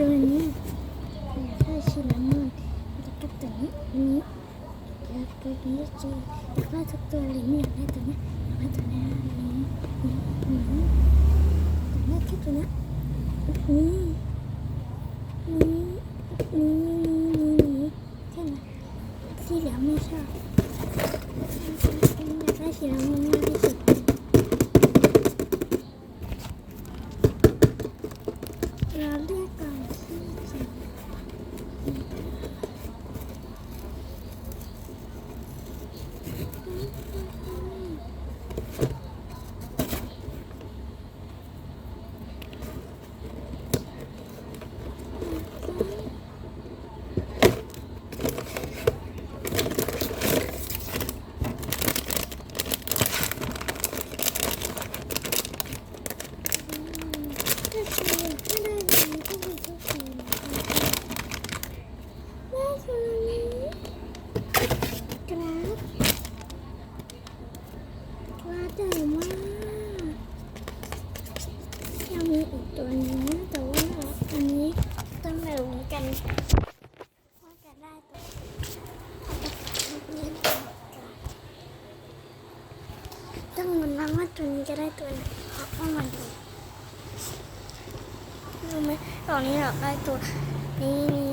ตัวนี้อยากได้ชิลามอนแล้วก็ตัวนี้นี้แล้วตัวนี้จีอยากได้ทุกตัวเลยไม่อยากได้ตัวนี้อยากได้ตัวนี้นี้นี้นี้อยากได้แค่ตัวนี้นี้นี้นี้นี้นี้แค่นั้นสีเหลืองไม่ชอบอ ยากได้สีเหลืองมันมากที่สุดเราเรียกก่อนที่จะถ้าชวนถ้าได้แบบนี้ก็มีทุกคนได้ชวนนี้ กราฟกราฟใหญ่มากยังมีอีกตัวนึงแต่ว่าอันนี้ต้องมาลุ้นกันว่าจะได้ตัวต้องลุ้นนะว่าตัวนี้จะได้ตัวไหนเพราะว่ามันดูรู้ไหมตอนนี้เราได้ตัวนี้นี้